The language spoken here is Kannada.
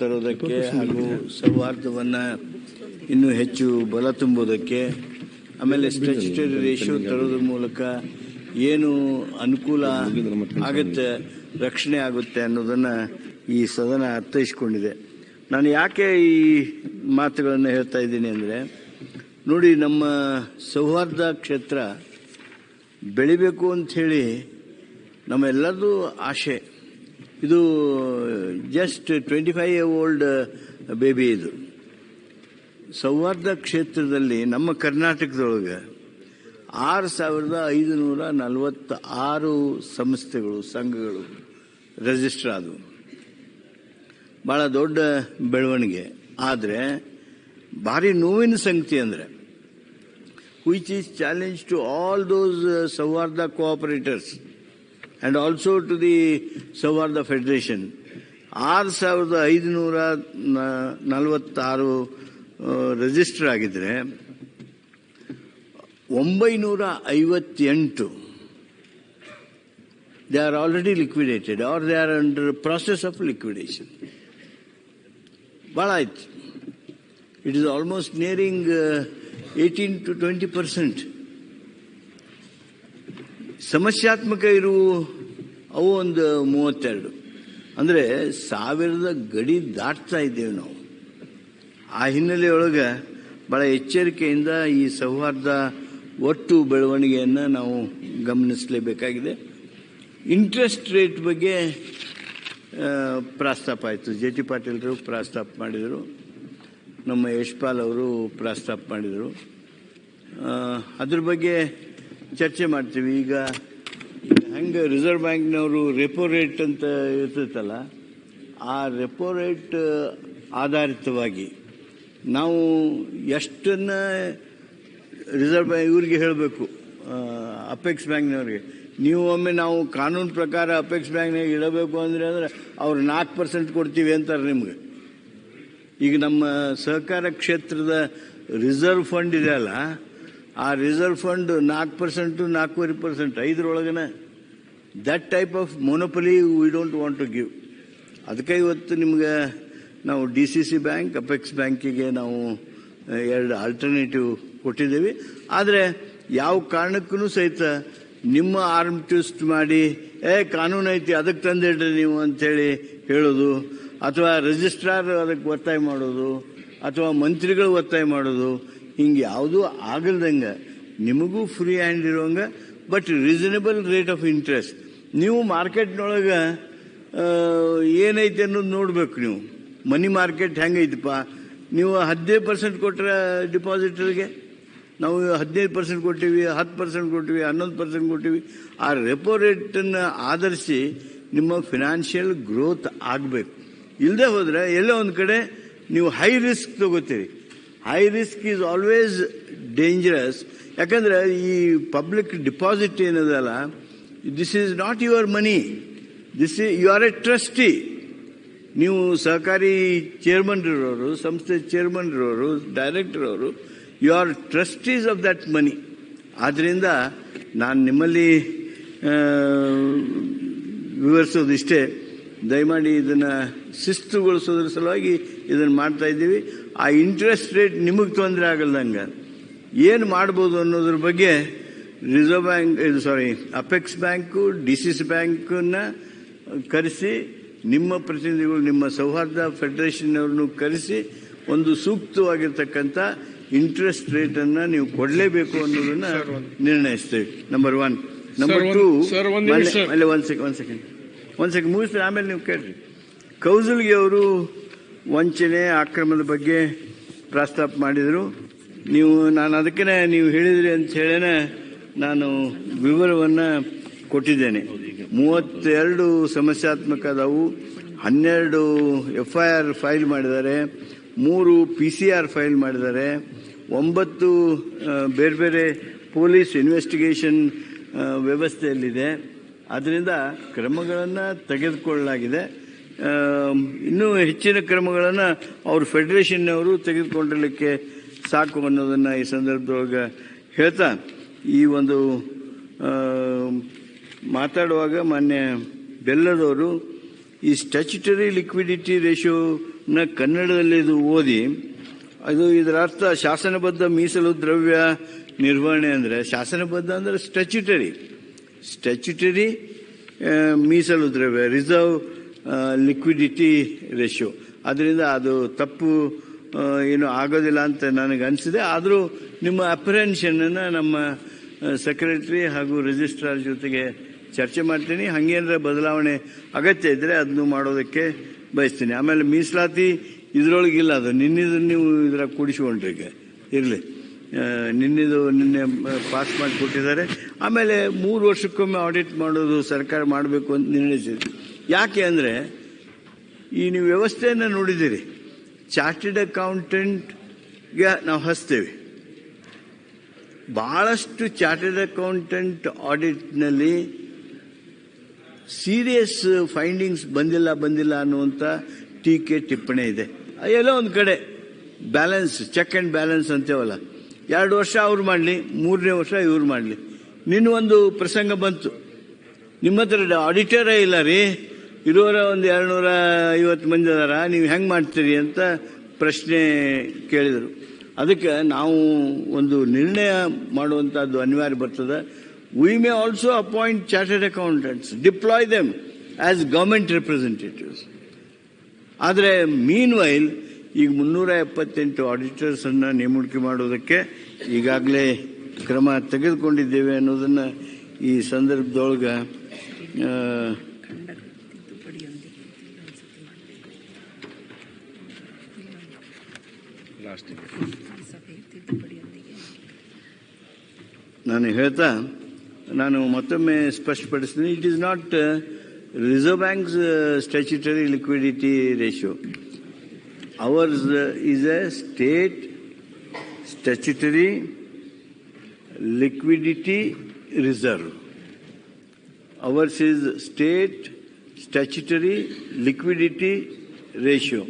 ತರೋದಕ್ಕೆ ಹಾಗೂ ಸೌಹಾರ್ದವನ್ನು ಇನ್ನೂ ಹೆಚ್ಚು ಬಲ ತುಂಬೋದಕ್ಕೆ ಆಮೇಲೆ ಸ್ಟ್ಯಾಚ್ಯುಟರಿ ರೇಷಿಯೋ ತರೋದ್ರ ಮೂಲಕ ಏನು ಅನುಕೂಲ ಆಗುತ್ತೆ ರಕ್ಷಣೆ ಆಗುತ್ತೆ ಅನ್ನೋದನ್ನು ಈ ಸದನ ಅರ್ಥೈಸ್ಕೊಂಡಿದೆ. ನಾನು ಯಾಕೆ ಈ ಮಾತುಗಳನ್ನು ಹೇಳ್ತಾ ಇದ್ದೀನಿ ಅಂದರೆ ನೋಡಿ ನಮ್ಮ ಸೌಹಾರ್ದ ಕ್ಷೇತ್ರ ಬೆಳಿಬೇಕು ಅಂಥೇಳಿ ನಮ್ಮೆಲ್ಲರದು ಆಶೆ. ಇದು just twenty five old baby ಇದು. ಸೌಹಾರ್ದ ಕ್ಷೇತ್ರದಲ್ಲಿ ನಮ್ಮ ಕರ್ನಾಟಕದೊಳಗೆ ಆರು ಸಾವಿರದ ಐದು ನೂರ ನಲವತ್ತ ಆರು ಸಂಸ್ಥೆಗಳು, ಸಂಘಗಳು ರಿಜಿಸ್ಟರ್ ಆದವು. ಭಾಳ ದೊಡ್ಡ ಬೆಳವಣಿಗೆ. ಆದರೆ ಭಾರಿ ನೋವಿನ ಸಂಗತಿ ಅಂದರೆ which is challenge to all those ಸೌಹಾರ್ದ cooperators and also to the ಸೌಹಾರ್ದ ಫೆಡರೇಷನ್ ಆರು ಸಾವಿರದ ಐದುನೂರ ನಲವತ್ತಾರು ರಿಜಿಸ್ಟರ್ ಆಗಿದ್ರೆ ಒಂಬೈನೂರ ಐವತ್ತೆಂಟು they are already liquidated are they are under process of liquidation ಭಾಳ ಆಯ್ತು. It is almost nearing eighteen to twenty percent ಸಮಸ್ಯಾತ್ಮಕ ಇರುವು, ಅವು ಒಂದು ಮೂವತ್ತೆರಡು. ಅಂದರೆ ಸಾವಿರದ ಗಡಿ ದಾಟ್ತಾ ಇದ್ದೇವೆ ನಾವು. ಆ ಹಿನ್ನೆಲೆಯೊಳಗೆ ಭಾಳ ಎಚ್ಚರಿಕೆಯಿಂದ ಈ ಸೌಹಾರ್ದ ಒಟ್ಟು ಬೆಳವಣಿಗೆಯನ್ನು ನಾವು ಗಮನಿಸಲೇಬೇಕಾಗಿದೆ. ಇಂಟ್ರೆಸ್ಟ್ ರೇಟ್ ಬಗ್ಗೆ ಪ್ರಾಸ್ತಾಪ ಆಯಿತು. ಜೆ ಟಿ ಪಾಟೀಲ್ರು ಪ್ರಸ್ತಾಪ ಮಾಡಿದರು. ನಮ್ಮ ಯಶ್ಪಾಲ್ ಅವರು ಪ್ರಸ್ತಾಪ ಮಾಡಿದರು. ಅದ್ರ ಬಗ್ಗೆ ಚರ್ಚೆ ಮಾಡ್ತೀವಿ. ಈಗ ಹೆಂಗೆ ರಿಸರ್ವ್ ಬ್ಯಾಂಕ್ನವರು ರೆಪೋ ರೇಟ್ ಅಂತ ಇರ್ತೈತಲ್ಲ, ಆ ರೆಪೋ ರೇಟ್ ಆಧಾರಿತವಾಗಿ ನಾವು ಎಷ್ಟನ್ನು ರಿಸರ್ವ್ ಬ್ಯಾಂಕ್ ಇವ್ರಿಗೆ ಹೇಳಬೇಕು ಅಪೆಕ್ಸ್ ಬ್ಯಾಂಕ್ನವ್ರಿಗೆ ನೀವು ಒಮ್ಮೆ ನಾವು ಕಾನೂನು ಪ್ರಕಾರ ಅಪೆಕ್ಸ್ ಬ್ಯಾಂಕ್ನಾಗ ಇಡಬೇಕು ಅಂದರೆ ಅಂದ್ರೆ ಅವ್ರು ನಾಲ್ಕು ಪರ್ಸೆಂಟ್ ಕೊಡ್ತೀವಿ ಅಂತಾರೆ ನಿಮ್ಗೆ. ಈಗ ನಮ್ಮ ಸಹಕಾರ ಕ್ಷೇತ್ರದ ರಿಸರ್ವ್ ಫಂಡ್ ಇದೆಯಲ್ಲ ಆ ರಿಸರ್ವ್ ಫಂಡ್ ನಾಲ್ಕು ಪರ್ಸೆಂಟು ನಾಲ್ಕೂವರೆ percent, ಐದರೊಳಗನ that type of monopoly we don't want to give ಅದಕ್ಕೆ ಇವತ್ತು ನಿಮ್ಗೆ ನಾವು D C C bank, apex ಬ್ಯಾಂಕಿಗೆ ನಾವು ಎರಡು ಆಲ್ಟರ್ನೇಟಿವ್ ಕೊಟ್ಟಿದ್ದೀವಿ. ಆದರೆ ಯಾವ ಕಾರಣಕ್ಕೂ ಸಹಿತ ನಿಮ್ಮ ಆರ್ಮ್ ಟ್ವಿಸ್ಟ್ ಮಾಡಿ, ಏ, ಕಾನೂನು ಐತಿ, ಅದಕ್ಕೆ ತಂದಿಡ್ರಿ ನೀವು ಅಂಥೇಳಿ ಹೇಳೋದು, ಅಥವಾ ರಿಜಿಸ್ಟ್ರಾರ್ ಅದಕ್ಕೆ ಒತ್ತಾಯ ಮಾಡೋದು, ಅಥವಾ ಮಂತ್ರಿಗಳು ಒತ್ತಾಯ ಮಾಡೋದು ಹಿಂಗೆ ಯಾವುದೂ ಆಗಲ್ದಂಗೆ ನಿಮಗೂ free hand ಇರೋಂಗೆ but reasonable rate of interest ನೀವು ಮಾರ್ಕೆಟ್ನೊಳಗೆ ಏನೈತೆ ಅನ್ನೋದು ನೋಡ್ಬೇಕು ನೀವು. ಮನಿ ಮಾರ್ಕೆಟ್ ಹೆಂಗೈತಪ್ಪ? ನೀವು ಹದಿನೈದು ಪರ್ಸೆಂಟ್ ಕೊಟ್ಟರೆ ಡಿಪಾಸಿಟರ್ಗೆ ನಾವು ಹದಿನೈದು ಪರ್ಸೆಂಟ್ ಕೊಟ್ಟಿವಿ, ಹತ್ತು ಪರ್ಸೆಂಟ್ ಕೊಟ್ಟಿವಿ, ಹನ್ನೊಂದು ಪರ್ಸೆಂಟ್ ಕೊಟ್ಟಿವಿ. ಆ ರೆಪೋ ರೇಟನ್ನು ಆಧರಿಸಿ ನಿಮ್ಮ ಫಿನಾನ್ಷಿಯಲ್ ಗ್ರೋತ್ ಆಗಬೇಕು. ಇಲ್ಲದೆ ಹೋದರೆ ಎಲ್ಲೋ ಒಂದು ಕಡೆ ನೀವು high risk ತಗೋತೀರಿ. High risk is always dangerous ಯಾಕಂದರೆ ಈ ಪಬ್ಲಿಕ್ ಡಿಪಾಸಿಟ್ ಏನದಲ್ಲ this is not your money this you are a trustee ನೀವು ಸಹಕಾರಿ ಚೇರ್ಮನ್ ಇರೋರು, ಸಂಸ್ಥೆ ಚೇರ್ಮನ್ ಇರೋರು ಡೈರೆಕ್ಟರ್ ಅವರು you are trustees of that money ಆದ್ದರಿಂದ ನಾನು ನಿಮ್ಮಲ್ಲಿ ವಿವರಿಸೋದು ಇಷ್ಟೇ ದಯಮಾಡಿ ಇದನ್ನು ಶಿಸ್ತುಗೊಳಿಸೋದ್ರ ಸಲುವಾಗಿ ಇದನ್ನು ಮಾಡ್ತಾ ಇದ್ದೀವಿ. ಆ ಇಂಟ್ರೆಸ್ಟ್ ರೇಟ್ ನಿಮಗೆ ತೊಂದರೆ ಆಗಲ್ದಂಗೆ ಏನು ಮಾಡ್ಬೋದು ಅನ್ನೋದ್ರ ಬಗ್ಗೆ ರಿಸರ್ವ್ ಬ್ಯಾಂಕ್ ಇದು sorry apex bank D C C ಬ್ಯಾಂಕನ್ನು ಕರೆಸಿ ನಿಮ್ಮ ಪ್ರತಿನಿಧಿಗಳು ನಿಮ್ಮ ಸೌಹಾರ್ದ ಫೆಡರೇಷನ್ನವ್ರನ್ನು ಕರೆಸಿ ಒಂದು ಸೂಕ್ತವಾಗಿರ್ತಕ್ಕಂಥ ಇಂಟ್ರೆಸ್ಟ್ ರೇಟನ್ನು ನೀವು ಕೊಡಲೇಬೇಕು ಅನ್ನೋದನ್ನ ನಿರ್ಣಯಿಸ್ತೇವೆ. Number one number two. ಅಲ್ಲೇ ಒಂದು ಸೆಕೆಂಡ್ ಒಂದು ಸೆಕೆಂಡ್ ಒಂದು ಸೆಕೆಂಡ್ ಮುಗಿಸ್ತಾರೆ ಆಮೇಲೆ ನೀವು ಕೇಳ್ರಿ. ಕೌಸಲ್ಗೆ ಅವರು ವಂಚನೆ ಆಕ್ರಮದ ಬಗ್ಗೆ ಪ್ರಸ್ತಾಪ ಮಾಡಿದರು. ನೀವು, ನಾನು ಅದಕ್ಕೇ ನೀವು ಹೇಳಿದ್ರಿ ಅಂತ ಹೇಳೇನೆ ನಾನು ವಿವರವನ್ನು ಕೊಟ್ಟಿದ್ದೇನೆ. ಮೂವತ್ತೆರಡು ಸಮಸ್ಯಾತ್ಮಕ ಅದಾವು ಹನ್ನೆರಡು ಎಫ್ ಐ ಆರ್ ಫೈಲ್ ಮಾಡಿದ್ದಾರೆ, ಮೂರು ಪಿ ಸಿ ಆರ್ ಫೈಲ್ ಮಾಡಿದ್ದಾರೆ, ಒಂಬತ್ತು ಬೇರೆ ಬೇರೆ ಪೊಲೀಸ್ ಇನ್ವೆಸ್ಟಿಗೇಷನ್ ವ್ಯವಸ್ಥೆಯಲ್ಲಿದೆ. ಅದರಿಂದ ಕ್ರಮಗಳನ್ನು ತೆಗೆದುಕೊಳ್ಳಲಾಗಿದೆ. ಇನ್ನೂ ಹೆಚ್ಚಿನ ಕ್ರಮಗಳನ್ನು ಅವರು ಫೆಡರೇಷನ್ನವರು ತೆಗೆದುಕೊಂಡಿರಲಿಕ್ಕೆ ಸಾಕು ಅನ್ನೋದನ್ನು ಈ ಸಂದರ್ಭದೊಳಗೆ ಹೇಳ್ತಾ, ಈ ಒಂದು ಮಾತಾಡುವಾಗ ಮಾನ್ಯ ಬೆಲ್ಲದವರು ಈ ಸ್ಟ್ಯಾಚ್ಯುಟರಿ ಲಿಕ್ವಿಡಿಟಿ ರೇಷೋನ ಕನ್ನಡದಲ್ಲಿ ಇದು ಓದಿ, ಅದು ಇದರ ಅರ್ಥ ಶಾಸನಬದ್ಧ ಮೀಸಲು ದ್ರವ್ಯ ನಿರ್ವಹಣೆ ಅಂದರೆ, ಶಾಸನಬದ್ಧ ಅಂದರೆ ಸ್ಟ್ಯಾಚ್ಯುಟರಿ ಸ್ಟ್ಯಾಚ್ಯುಟರಿ ಮೀಸಲು ದ್ರವ್ಯ ರಿಸರ್ವ್ ಲಿಕ್ವಿಡಿಟಿ ರೇಷಿಯೋ ಅದರಿಂದ ಅದು ತಪ್ಪು ಏನು ಆಗೋದಿಲ್ಲ ಅಂತ ನನಗೆ ಅನಿಸಿದೆ. ಆದರೂ ನಿಮ್ಮ ಅಪ್ರೆನ್ಷನನ್ನು ನಮ್ಮ ಸೆಕ್ರೆಟರಿ ಹಾಗೂ ರಿಜಿಸ್ಟ್ರಾರ್ ಜೊತೆಗೆ ಚರ್ಚೆ ಮಾಡ್ತೀನಿ. ಹಂಗೇನರ ಬದಲಾವಣೆ ಅಗತ್ಯ ಇದ್ದರೆ ಅದನ್ನು ಮಾಡೋದಕ್ಕೆ ಬಯಸ್ತೀನಿ. ಆಮೇಲೆ ಮೀಸಲಾತಿ ಇದರೊಳಗಿಲ್ಲ ಅದು. ನಿನ್ನಿದ್ರೆ ನೀವು ಇದರ ಕೂಡಿಸ್ಕೊಂಡ್ರಿ ಈಗ. ಇರಲಿ. ನಿನ್ನಿದು ನಿನ್ನೆ ಪಾಸ್ ಮಾಡಿ ಕೊಟ್ಟಿದ್ದಾರೆ ಆಮೇಲೆ ಮೂರು ವರ್ಷಕ್ಕೊಮ್ಮೆ ಆಡಿಟ್ ಮಾಡೋದು ಸರ್ಕಾರ ಮಾಡಬೇಕು ಅಂತ ನಿರ್ಣಯಿಸಿದೆ ಯಾಕೆ ಅಂದರೆ, ಈ ನೀವು ವ್ಯವಸ್ಥೆಯನ್ನು ನೋಡಿದ್ದೀರಿ. ಚಾರ್ಟೆಡ್ ಅಕೌಂಟೆಂಟ್ಗೆ ನಾವು ಹಚ್ತೇವೆ. ಬಹಳಷ್ಟು ಚಾರ್ಟೆಡ್ ಅಕೌಂಟೆಂಟ್ ಆಡಿಟ್ನಲ್ಲಿ ಸೀರಿಯಸ್ ಫೈಂಡಿಂಗ್ಸ್ ಬಂದಿಲ್ಲ ಬಂದಿಲ್ಲ ಅನ್ನುವಂಥ ಟೀಕೆ ಟಿಪ್ಪಣಿ ಇದೆ. ಎಲ್ಲೋ ಒಂದು ಕಡೆ ಬ್ಯಾಲೆನ್ಸ್ ಚೆಕ್ ಆ್ಯಂಡ್ ಬ್ಯಾಲೆನ್ಸ್ ಅಂತೇವಲ್ಲ. ಎರಡು ವರ್ಷ ಅವ್ರು ಮಾಡಲಿ, ಮೂರನೇ ವರ್ಷ ಇವ್ರು ಮಾಡಲಿ. ನಿನ್ನ ಒಂದು ಪ್ರಸಂಗ ಬಂತು. ನಿಮ್ಮ ಹತ್ರ ಆಡಿಟರೇ ಇಲ್ಲ ರೀ. ಇರೋರ ಒಂದು ಎರಡುನೂರ ಐವತ್ತು ಮಂದಿ ಅದಾರ, ನೀವು ಹೆಂಗೆ ಮಾಡ್ತೀರಿ ಅಂತ ಪ್ರಶ್ನೆ ಕೇಳಿದರು. ಅದಕ್ಕೆ ನಾವು ಒಂದು ನಿರ್ಣಯ ಮಾಡುವಂಥದ್ದು ಅನಿವಾರ್ಯ ಬರ್ತದೆ. We may also appoint chartered accountants deploy them as government representatives ಆದರೆ ಮೀನ್ ವೈಲ್ ಈಗ ಮುನ್ನೂರ ಎಪ್ಪತ್ತೆಂಟು ಆಡಿಟರ್ಸನ್ನು ನೇಮಕ ಮಾಡುವುದಕ್ಕೆ ಈಗಾಗಲೇ ಕ್ರಮ ತೆಗೆದುಕೊಂಡಿದ್ದೇವೆ ಅನ್ನೋದನ್ನು ಈ ಸಂದರ್ಭದೊಳಗೆ ನಾನು ಹೇಳ್ತಾ, ನಾನು ಮತ್ತೊಮ್ಮೆ ಸ್ಪಷ್ಟಪಡಿಸ್ತೀನಿ. It is not reserve bank's statutory liquidity ratio Ours uh, is a state statutory liquidity reserve. Ours is state statutory liquidity ratio.